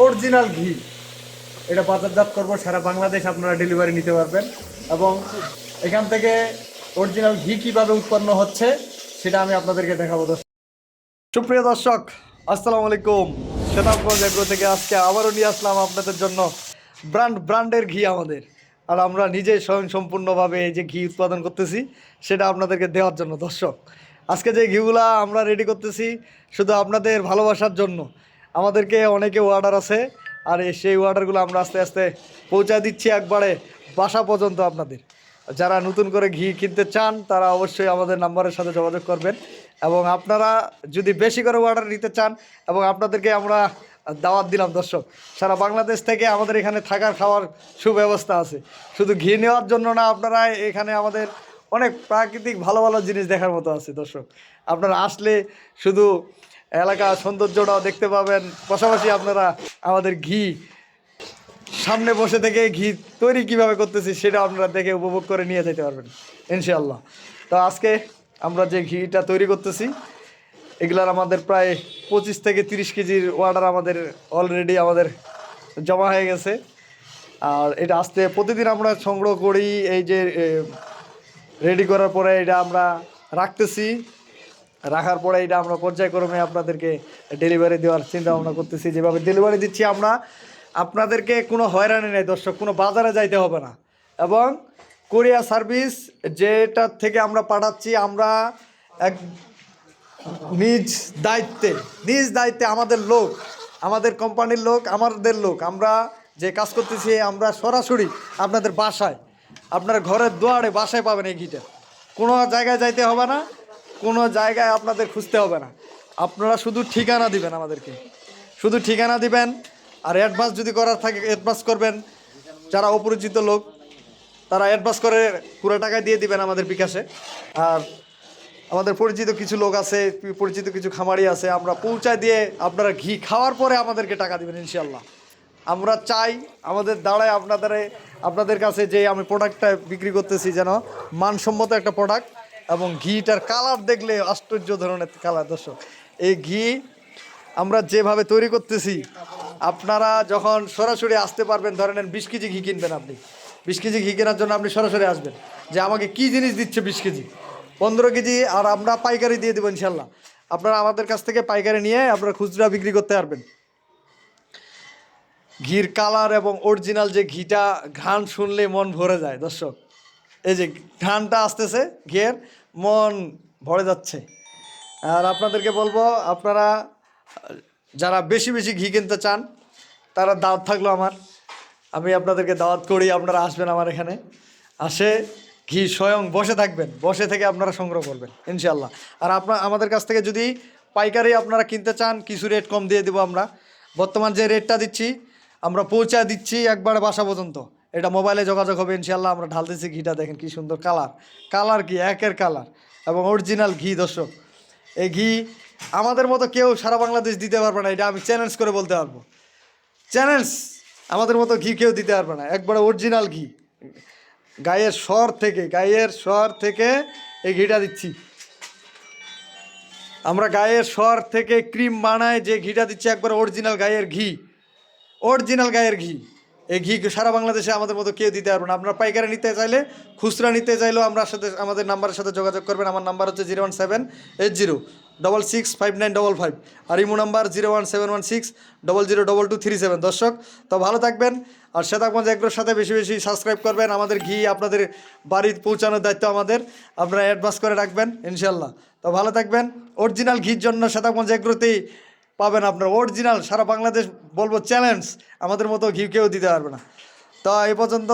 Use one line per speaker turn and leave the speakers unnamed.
Original ঘি। এটা বাজারজাত করব, সারা বাংলাদেশ আপনারা ডেলিভারি নিতে পারবেন। এবং এখান থেকে অরিজিনাল ঘি কীভাবে উৎপন্ন হচ্ছে, সেটা আমি আপনাদেরকে দেখাবো, দর্শক। সুপ্রিয় দর্শক, আসসালামু আলাইকুম। শ্বেতাবগঞ্জ এগ্রো থেকে আজকে আবারও নিয়ে আসলাম আপনাদের জন্য ব্র্যান্ড, ব্র্যান্ডের ঘি আমাদের। আর আমরা নিজে স্বয়ং সম্পূর্ণভাবে এই যে ঘি উৎপাদন করতেছি, সেটা আপনাদেরকে দেওয়ার জন্য, দর্শক। আজকে যে ঘিগুলা আমরা রেডি করতেছি, শুধু আপনাদের ভালোবাসার জন্য আমাদেরকে অনেকে অর্ডার আছে, আর সেই অর্ডারগুলো আমরা আস্তে আস্তে পৌঁছায় দিচ্ছি একবারে বাসা পর্যন্ত আপনাদের। যারা নতুন করে ঘি কিনতে চান, তারা অবশ্যই আমাদের নাম্বারের সাথে যোগাযোগ করবেন। এবং আপনারা যদি বেশি করে অর্ডার নিতে চান, এবং আপনাদেরকে আমরা দাওয়াত দিলাম, দর্শক, সারা বাংলাদেশ থেকে আমাদের এখানে থাকার খাওয়ার সুব্যবস্থা আছে। শুধু ঘি নেওয়ার জন্য না, আপনারা এখানে আমাদের অনেক প্রাকৃতিক ভালো ভালো জিনিস দেখার মতো আছে, দর্শক। আপনারা আসলে শুধু এলাকা সৌন্দর্যটাও দেখতে পাবেন। পাশাপাশি আপনারা আমাদের ঘি, সামনে বসে থেকে ঘি তৈরি কীভাবে করতেছি সেটা আপনারা দেখে উপভোগ করে নিয়ে যেতে পারবেন, ইনশাআল্লাহ। তো আজকে আমরা যে ঘিটা তৈরি করতেছি, এগুলার আমাদের প্রায় পঁচিশ থেকে তিরিশ কেজির অর্ডার আমাদের অলরেডি আমাদের জমা হয়ে গেছে। আর এটা আসতে প্রতিদিন আমরা সংগ্রহ করি, এই যে রেডি করার পরে এটা আমরা রাখতেছি। রাখার পরে এটা আমরা পর্যায়ক্রমে আপনাদেরকে ডেলিভারি দেওয়ার চিন্তা ভাবনা করতেছি। যেভাবে ডেলিভারি দিচ্ছি আমরা, আপনাদেরকে কোনো হয়রানি নেই দর্শক, কোনো বাজারে যাইতে হবে না। এবং কোরিয়া সার্ভিস যেটা থেকে আমরা পাঠাচ্ছি, আমরা এক নিজ দায়িত্বে নিজ দায়িত্বে আমাদের লোক, আমাদের কোম্পানির লোক, আমাদের লোক, আমরা যে কাজ করতেছি, আমরা সরাসরি আপনাদের বাসায়, আপনার ঘরের দুয়ারে বাসায় পাবেন এই ঘিটা। কোনো জায়গায় যাইতে হবে না কোনো জায়গায় আপনাদের খুঁজতে হবে না। আপনারা শুধু ঠিকানা দিবেন আমাদেরকে। শুধু ঠিকানা দিবেন আর অ্যাডভান্স যদি করার থাকে অ্যাডভান্স করবেন, যারা অপরিচিত লোক, তারা অ্যাডভান্স করে পুরো টাকা দিয়ে দিবেন আমাদের বিকাশে। আর আমাদের পরিচিত কিছু লোক আছে, পরিচিত কিছু খামারি আছে, আমরা পৌঁছায় দিয়ে আপনারা ঘি খাওয়ার পরে আমাদেরকে টাকা দিবেন ইনশাল্লাহ আমরা চাই আমাদের দাঁড়ায় আপনাদের আপনাদের কাছে যে আমি প্রোডাক্টটা বিক্রি করতেছি যেন মানসম্মত একটা প্রোডাক্ট এবং ঘিটার কালার দেখলে আশ্চর্য ধরনের কালার, দর্শক। এই ঘি আমরা যেভাবে তৈরি করতেছি, আপনারা যখন সরাসরি আসতে পারবেন, ধরে নেন বিশ কেজি ঘি কিনবেন আপনি। বিশ কেজি ঘি কেনার জন্য আপনি সরাসরি আসবেন যে আমাকে কি জিনিস দিচ্ছে বিশ কেজি? পনেরো কেজি আর আমরা পাইকারি দিয়ে দেবো ইনশাল্লাহ। আপনারা আমাদের কাছ থেকে পাইকারি নিয়ে আপনারা খুচরা বিক্রি করতে পারবেন। ঘির কালার এবং অরিজিনাল যে ঘিটা, ঘ্রাণ শুনলে মন ভরে যায়, দর্শক। এই যে ঘ্রাণটা আসতেছে ঘিয়ের মন ভরে যাচ্ছে। আর আপনাদেরকে বলব, আপনারা, যারা বেশি বেশি ঘি কিনতে চান, তারা দাওয়াত থাকল আমার। আমি আপনাদেরকে দাওয়াত করি, আপনারা আসবেন আমার এখানে। আসে, ঘি স্বয়ং বসে থাকবেন, বসে থেকে আপনারা সংগ্রহ করবেন ইনশাল্লাহ আর আপনার আমাদের কাছ থেকে যদি পাইকারি আপনারা কিনতে চান, কিছু রেট কম দিয়ে দেবো আমরা। বর্তমান যে রেটটা দিচ্ছি, আমরা পৌঁছায় দিচ্ছি একবারে বাসা পর্যন্ত। এটা মোবাইলে যোগাযোগ হবে ইনশাল্লাহ আমরা ঢালতেছি ঘিটা, দেখেন কি সুন্দর কালার কালার কি? একের কালার এবং অরিজিনাল ঘি, দর্শক। এই ঘি আমাদের মতো কেউ সারা বাংলাদেশ দিতে পারবে না, এটা আমি চ্যালেঞ্জ করে বলতে পারব। চ্যালেঞ্জ আমাদের মতো ঘি কেউ দিতে পারবে না, একবারে অরিজিনাল ঘি। গায়ের স্বর থেকে, গায়ের স্বর থেকে এই ঘিটা দিচ্ছি। আমরা গায়ের স্বর থেকে ক্রিম বানায় যে ঘিটা দিচ্ছি, একবার অরিজিনাল গায়ের ঘি। অরিজিনাল গায়ের ঘি। এই ঘি সারা বাংলাদেশে আমাদের মতো কেউ দিতে পারবে না। আপনারা পাইকারি নিতে চাইলে, খুচরা নিতে চাইলেও আমরা সাথে, আমাদের নাম্বারের সাথে যোগাযোগ করবেন। আমার নাম্বার হচ্ছে zero one seven eight zero, double six five nine double five আর imo number zero one seven one six double zero double two three seven. দর্শক, তো ভালো থাকবেন। আর শ্বেতাগঞ্জ এগ্রোর সাথে বেশি বেশি সাবস্ক্রাইব করবেন। আমাদের ঘি আপনাদের বাড়ি পৌঁছানোর দায়িত্ব আমাদের। আপনারা অ্যাডভান্স করে রাখবেন, ইনশাল্লাহ। তো ভালো থাকবেন। অরিজিনাল ঘির জন্য শ্বেতাগঞ্জ এগ্রোতেই পাবেন আপনার অরিজিনাল সারা বাংলাদেশ বলব চ্যালেঞ্জ আমাদের মতো ঘিউ কেউ দিতে পারবে না। তো এ পর্যন্ত